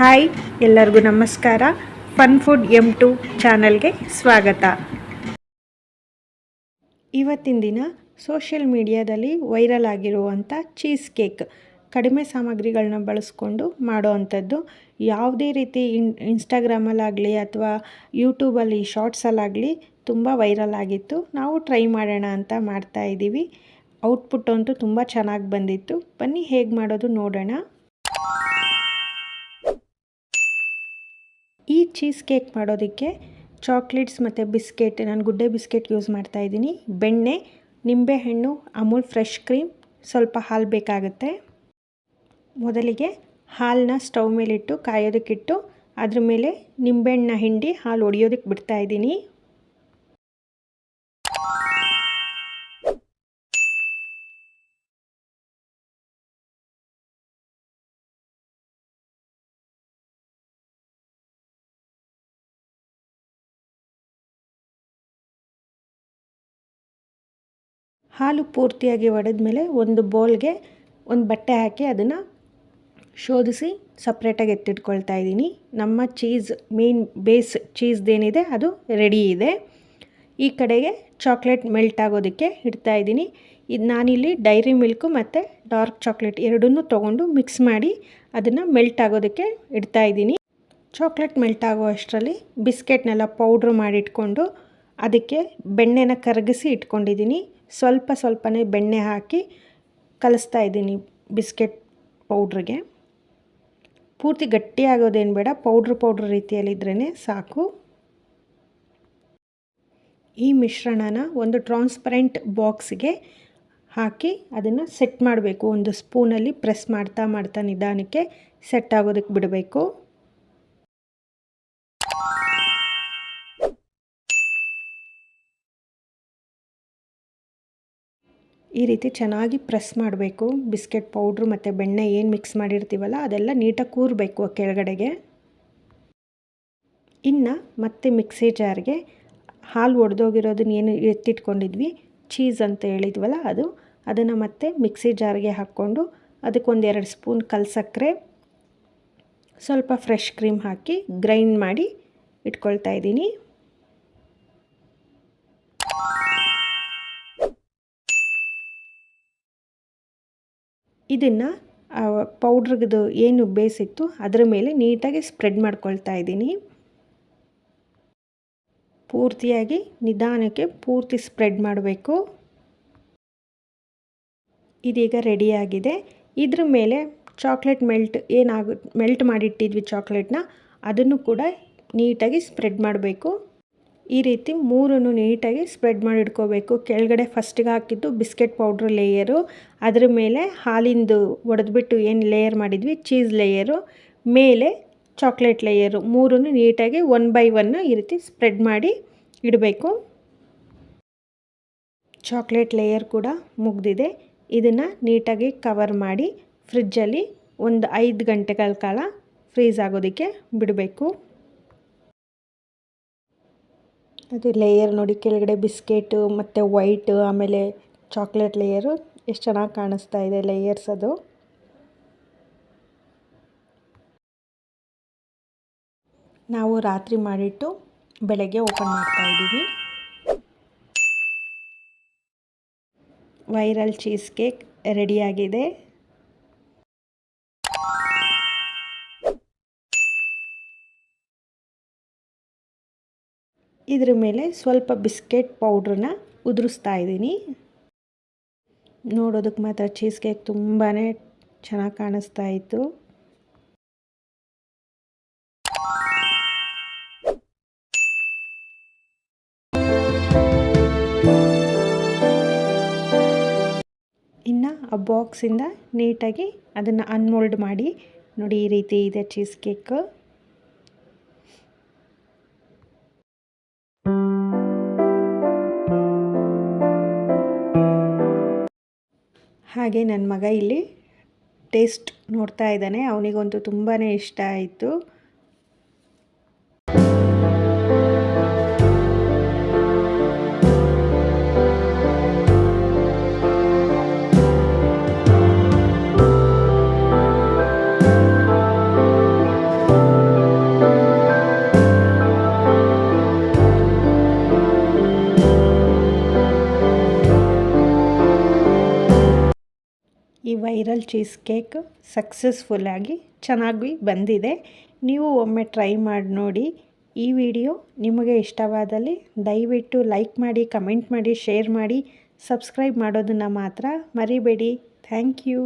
Hi, ಎಲ್ಲರಿಗೂ ನಮಸ್ಕಾರ. Fun food M to ಚಾನಲ್ಗೆ ಸ್ವಾಗತ. ಇವತ್ತಿನ ದಿನ ಸೋಷಿಯಲ್ ಮೀಡಿಯಾದಲ್ಲಿ ವೈರಲ್ ಆಗಿರುವಂಥ ಚೀಸ್ ಕೇಕ್. ಕಡಿಮೆ ಸಾಮಗ್ರಿಗಳನ್ನ ಬಳಸ್ಕೊಂಡು ಮಾಡೋ ಅಂಥದ್ದು ಯಾವುದೇ ರೀತಿ ಇನ್, ಇನ್ಸ್ಟಾಗ್ರಾಮಲ್ಲಾಗಲಿ ಅಥವಾ ಯೂಟ್ಯೂಬಲ್ಲಿ ಶಾರ್ಟ್ಸಲ್ಲಾಗಲಿ ತುಂಬ ವೈರಲ್ ಆಗಿತ್ತು. ನಾವು ಟ್ರೈ ಮಾಡೋಣ ಅಂತ ಮಾಡ್ತಾ ಇದ್ದೀವಿ. ಔಟ್ಪುಟ್ ಅಂತೂ ತುಂಬ ಚೆನ್ನಾಗಿ ಬಂದಿತ್ತು. ಬನ್ನಿ ಹೇಗೆ ಮಾಡೋದು ನೋಡೋಣ. ಈ ಚೀಸ್ ಕೇಕ್ ಮಾಡೋದಕ್ಕೆ ಚಾಕ್ಲೇಟ್ಸ್ ಮತ್ತು ಬಿಸ್ಕೆಟ್, ನಾನು ಗುಡ್ಡೆ ಬಿಸ್ಕೆಟ್ ಯೂಸ್ ಮಾಡ್ತಾ ಇದ್ದೀನಿ. ಬೆಣ್ಣೆ ನಿಂಬೆಹಣ್ಣು ಅಮೂಲ್ ಫ್ರೆಶ್ ಕ್ರೀಮ್, ಸ್ವಲ್ಪ ಹಾಲು ಬೇಕಾಗುತ್ತೆ. ಮೊದಲಿಗೆ ಹಾಲನ್ನ ಸ್ಟವ್ ಮೇಲಿಟ್ಟು ಕಾಯೋದಕ್ಕಿಟ್ಟು, ಅದ್ರ ಮೇಲೆ ನಿಂಬೆಹಣ್ಣನ್ನ ಹಿಂಡಿ ಹಾಲು ಒಡೆಯೋದಕ್ಕೆ ಬಿಡ್ತಾ ಹಾಲು ಪೂರ್ತಿಯಾಗಿ ಒಡೆದ ಮೇಲೆ ಒಂದು ಬೌಲ್ಗೆ ಒಂದು ಬಟ್ಟೆ ಹಾಕಿ ಅದನ್ನು ಶೋಧಿಸಿ ಸಪ್ರೇಟಾಗಿ ಎತ್ತಿಟ್ಕೊಳ್ತಾ ಇದ್ದೀನಿ. ನಮ್ಮ ಚೀಸ್ ಮೇನ್ ಬೇಸ್ ಚೀಸ್ದೇನಿದೆ ಅದು ರೆಡಿ ಇದೆ. ಈ ಕಡೆಗೆ ಚಾಕ್ಲೇಟ್ ಮೆಲ್ಟ್ ಆಗೋದಕ್ಕೆ ಇಡ್ತಾ ಇದ್ದೀನಿ. ಇದು ನಾನಿಲ್ಲಿ ಡೈರಿ ಮಿಲ್ಕು ಮತ್ತು ಡಾರ್ಕ್ ಚಾಕ್ಲೇಟ್ ಎರಡನ್ನೂ ತೊಗೊಂಡು ಮಿಕ್ಸ್ ಮಾಡಿ ಅದನ್ನು ಮೆಲ್ಟ್ ಆಗೋದಕ್ಕೆ ಇಡ್ತಾ ಇದ್ದೀನಿ. ಚಾಕ್ಲೇಟ್ ಮೆಲ್ಟ್ ಆಗೋ ಅಷ್ಟರಲ್ಲಿ ಬಿಸ್ಕೆಟ್ನೆಲ್ಲ ಪೌಡ್ರ್ ಮಾಡಿಟ್ಕೊಂಡು ಅದಕ್ಕೆ ಬೆಣ್ಣೆನ ಕರಗಿಸಿ ಇಟ್ಕೊಂಡಿದ್ದೀನಿ. ಸ್ವಲ್ಪ ಸ್ವಲ್ಪನೇ ಬೆಣ್ಣೆ ಹಾಕಿ ಕಲಿಸ್ತಾ ಇದ್ದೀನಿ ಬಿಸ್ಕೆಟ್ ಪೌಡ್ರಿಗೆ. ಪೂರ್ತಿ ಗಟ್ಟಿ ಆಗೋದೇನು ಬೇಡ, ಪೌಡ್ರ್ ಪೌಡ್ರ್ ರೀತಿಯಲ್ಲಿದ್ರೇ ಸಾಕು. ಈ ಮಿಶ್ರಣನ ಒಂದು ಟ್ರಾನ್ಸ್ಪರೆಂಟ್ ಬಾಕ್ಸ್ಗೆ ಹಾಕಿ ಅದನ್ನು ಸೆಟ್ ಮಾಡಬೇಕು. ಒಂದು ಸ್ಪೂನಲ್ಲಿ ಪ್ರೆಸ್ ಮಾಡ್ತಾ ಮಾಡ್ತಾ ನಿಧಾನಕ್ಕೆ ಸೆಟ್ ಆಗೋದಕ್ಕೆ ಬಿಡಬೇಕು. ಈ ರೀತಿ ಚೆನ್ನಾಗಿ ಪ್ರೆಸ್ ಮಾಡಬೇಕು. ಬಿಸ್ಕೆಟ್ ಪೌಡ್ರು ಮತ್ತು ಬೆಣ್ಣೆ ಏನು ಮಿಕ್ಸ್ ಮಾಡಿರ್ತೀವಲ್ಲ, ಅದೆಲ್ಲ ನೀಟಾಗಿ ಕೂರಬೇಕು ಕೆಳಗಡೆಗೆ. ಇನ್ನು ಮತ್ತೆ ಮಿಕ್ಸಿ ಜಾರ್ಗೆ ಹಾಲು ಒಡೆದೋಗಿರೋದನ್ನ ಏನು ಎತ್ತಿಟ್ಕೊಂಡಿದ್ವಿ, ಚೀಸ್ ಅಂತ ಹೇಳಿದ್ವಲ್ಲ ಅದು, ಅದನ್ನು ಮತ್ತೆ ಮಿಕ್ಸಿ ಜಾರ್ಗೆ ಹಾಕ್ಕೊಂಡು ಅದಕ್ಕೊಂದು ಎರಡು ಸ್ಪೂನ್ ಕಲ್ಸಕ್ಕರೆ ಸ್ವಲ್ಪ ಫ್ರೆಶ್ ಕ್ರೀಮ್ ಹಾಕಿ ಗ್ರೈಂಡ್ ಮಾಡಿ ಇಟ್ಕೊಳ್ತಾ ಇದ್ದೀನಿ. ಇದನ್ನು ಪೌಡ್ರದ್ದು ಏನು ಬೇಸಿತ್ತು, ಅದರ ಮೇಲೆ ನೀಟಾಗಿ ಸ್ಪ್ರೆಡ್ ಮಾಡ್ಕೊಳ್ತಾ ಇದ್ದೀನಿ. ಪೂರ್ತಿಯಾಗಿ ನಿಧಾನಕ್ಕೆ ಪೂರ್ತಿ ಸ್ಪ್ರೆಡ್ ಮಾಡಬೇಕು. ಇದೀಗ ರೆಡಿಯಾಗಿದೆ ಇದ್ರ ಮೇಲೆ ಚಾಕ್ಲೇಟ್ ಮೆಲ್ಟ್, ಏನಾಗ, ಮೆಲ್ಟ್ ಮಾಡಿಟ್ಟಿದ್ವಿ ಚಾಕ್ಲೇಟ್ನ, ಅದನ್ನು ಕೂಡ ನೀಟಾಗಿ ಸ್ಪ್ರೆಡ್ ಮಾಡಬೇಕು. ಈ ರೀತಿ ಮೂರನ್ನು ನೀಟಾಗಿ ಸ್ಪ್ರೆಡ್ ಮಾಡಿ ಇಟ್ಕೋಬೇಕು ಕೆಳಗಡೆ ಫಸ್ಟಿಗೆ ಹಾಕಿದ್ದು ಬಿಸ್ಕೆಟ್ ಪೌಡ್ರ್ ಲೇಯರು ಅದರ ಮೇಲೆ ಹಾಲಿಂದು ಒಡೆದ್ಬಿಟ್ಟು ಏನು ಲೇಯರ್ ಮಾಡಿದ್ವಿ? ಚೀಸ್ ಲೇಯರು ಮೇಲೆ ಚಾಕ್ಲೇಟ್ ಲೇಯರು ಮೂರನ್ನು ನೀಟಾಗಿ ಒನ್ ಬೈ ಒನ್ ಈ ರೀತಿ ಸ್ಪ್ರೆಡ್ ಮಾಡಿ ಇಡಬೇಕು. ಚಾಕ್ಲೇಟ್ ಲೇಯರ್ ಕೂಡ ಮುಗ್ದಿದೆ. ಇದನ್ನು ನೀಟಾಗಿ ಕವರ್ ಮಾಡಿ ಫ್ರಿಜ್ಜಲ್ಲಿ ಒಂದು ಐದು ಗಂಟೆಗಳ ಕಾಲ ಫ್ರೀಸ್ ಆಗೋದಕ್ಕೆ ಬಿಡಬೇಕು. ಅದು ಲೇಯರ್ ನೋಡಿ, ಕೆಳಗಡೆ ಬಿಸ್ಕೆಟು ಮತ್ತು ವೈಟ್ ಆಮೇಲೆ ಚಾಕ್ಲೇಟ್ ಲೇಯರು ಎಷ್ಟು ಚೆನ್ನಾಗಿ ಕಾಣಿಸ್ತಾ ಇದೆ ಲೇಯರ್ಸ್ ಅದು. ನಾವು ರಾತ್ರಿ ಮಾಡಿಟ್ಟು ಬೆಳಗ್ಗೆ ಓಪನ್ ಮಾಡ್ತಾ ಇದ್ದೀವಿ. ವೈರಲ್ ಚೀಸ್ ಕೇಕ್ ರೆಡಿಯಾಗಿದೆ ಇದ್ರ ಮೇಲೆ ಸ್ವಲ್ಪ ಬಿಸ್ಕೆಟ್ ಪೌಡ್ರನ್ನ ಉದುರಿಸ್ತಾ ಇದ್ದೀನಿ. ನೋಡೋದಕ್ಕೆ ಮಾತ್ರ ಚೀಸ್ ಕೇಕ್ ತುಂಬಾ ಚೆನ್ನಾಗಿ ಕಾಣಿಸ್ತಾ ಇತ್ತು. ಇನ್ನು ಆ ಬಾಕ್ಸಿಂದ ನೀಟಾಗಿ ಅದನ್ನು ಅನ್ಮೋಲ್ಡ್ ಮಾಡಿ. ನೋಡಿ ಈ ರೀತಿ ಇದೆ ಚೀಸ್ ಕೇಕ್ ಹಾಗೆ ನನ್ನ ಮಗ ಇಲ್ಲಿ ಟೇಸ್ಟ್ ನೋಡ್ತಾ ಇದ್ದಾನೆ. ಅವನಿಗಂತೂ ತುಂಬಾ ಇಷ್ಟ ಆಯಿತು. ಈ ವೈರಲ್ ಚೀಸ್ ಕೇಕ್ ಸಕ್ಸಸ್ಫುಲ್ಲಾಗಿ ಚೆನ್ನಾಗಿ ಬಂದಿದೆ. ನೀವು ಒಮ್ಮೆ ಟ್ರೈ ಮಾಡಿ ನೋಡಿ. ಈ ವಿಡಿಯೋ ನಿಮಗೆ ಇಷ್ಟವಾದಲ್ಲಿ ದಯವಿಟ್ಟು ಲೈಕ್ ಮಾಡಿ, ಕಮೆಂಟ್ ಮಾಡಿ, ಶೇರ್ ಮಾಡಿ, ಸಬ್ಸ್ಕ್ರೈಬ್ ಮಾಡೋದನ್ನು ಮಾತ್ರ ಮರಿಬೇಡಿ. Thank you.